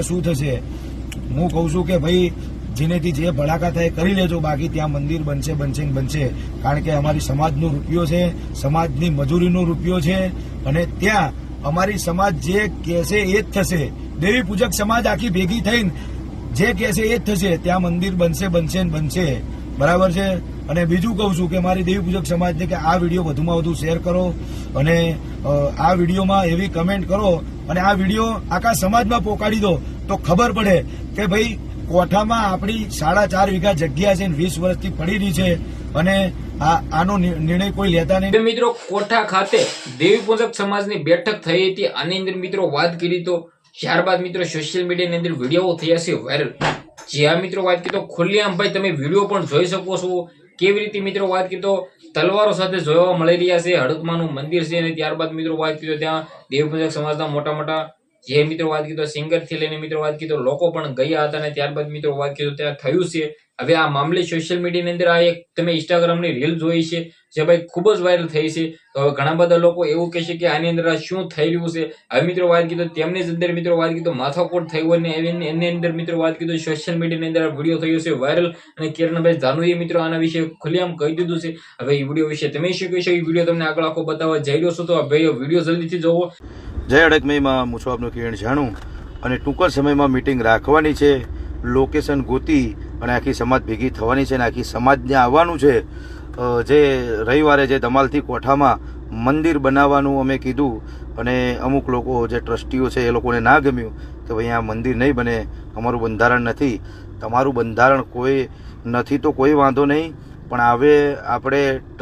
શું થશે? હું કઉ છું કે ભાઈ, જેનેથી જે ભડાકા થાય કરી લેજો, બાકી ત્યાં મંદિર બનશે બનશે બનશે. કારણ કે અમારી સમાજનો રૂપિયો છે, સમાજની મજૂરીનો રૂપિયો છે, અને ત્યાં અમારી સમાજ જે કહેશે એ જ થશે. દેવી પૂજક સમાજ આખી ભેગી થઈને જે કહેશે એ જ થશે. ત્યાં મંદિર બનશે બનશે બનશે. બરાબર છે? અને બીજું કહું છું કે મારી દેવી પૂજક સમાજને કે આ વીડિયો વધુમાં વધુ શેર કરો અને આ વિડીયોમાં એવી કમેન્ટ કરો અને આ વીડિયો આખા સમાજમાં પોકાડી દો તો ખબર પડે કે ભાઈ, કોઠામાં આપણી સાડા ચાર વીઘા જગ્યા છે વીસ વર્ષથી પડી રહી છે અને આનો નિર્ણય કોઈ લેતા નહીં. મિત્રો, કોઠા ખાતે દેવી પૂજક સમાજની બેઠક થઈ હતી. આની અંદર મિત્રો વાત કરી તો ત્યારબાદ મિત્રો સોશિયલ મીડિયાની અંદર વીડિયો થયા છે વાયરલ જ્યાં મિત્રો વાત કરી તો ખુલ્લેઆમ ભાઈ તમે વીડિયો પણ જોઈ શકો છો. કેવી રીતે મિત્રો વાત કરી તો તલવારો સાથે જોવા મળી રહ્યા છે હડકમાનું મંદિર છે અને ત્યારબાદ મિત્રો વાત કરી ત્યાં દેવી સમાજના મોટા મોટા જે મિત્રો વાત કીધો સિંગરથી લઈને મિત્રો વાત કરી લોકો પણ ગયા હતા અને ત્યારબાદ મિત્રો વાત કરી ત્યાં થયું છે. હવે આ મામલે સોશિયલ મીડિયાની અંદર આ એક તમે ઇન્સ્ટાગ્રામની રીલ જોઈ છે, જે ભાઈ ખૂબ જ વાયરલ થઈ છે. તો હવે ઘણા બધા લોકો એવું કહે છે કે આની અંદર શું થઈ રહ્યું છે? હવે મિત્રો વાત કીધું, તેમની અંદર મિત્રો વાત કીધું, માથાકોટ થયું હોય એની અંદર મિત્રો વાત કીધું સોશિયલ મીડિયાની અંદર વીડિયો થયો છે વાયરલ અને કિરણભાઈ ધાનુએ મિત્રો આના વિશે ખુલ્લેઆમ કહી દીધું છે. હવે એ વીડિયો વિશે તમે શું કહેશો? એ વીડિયો તમને આગળ આખો બતાવવા જઈ રહ્યો છો. તો ભાઈ વીડિયો જલ્દીથી જોવો. જય અડકમઈમાં હું છું આપનું કિરણ જાણું અને ટૂંક સમયમાં મિટિંગ રાખવાની છે. લોકેશન ગોતી અને આખી સમાજ ભેગી થવાની છે અને આખી સમાજ ત્યાં આવવાનું છે. જે રવિવારે જે ધમાલથી કોઠામાં મંદિર બનાવવાનું અમે કીધું અને અમુક લોકો જે ટ્રસ્ટીઓ છે એ લોકોને ના ગમ્યું કે ભાઈ આ મંદિર નહીં બને, અમારું બંધારણ નથી. તમારું બંધારણ કોઈ નથી તો કોઈ વાંધો નહીં, પણ હવે આપણે ટ્રસ્ટ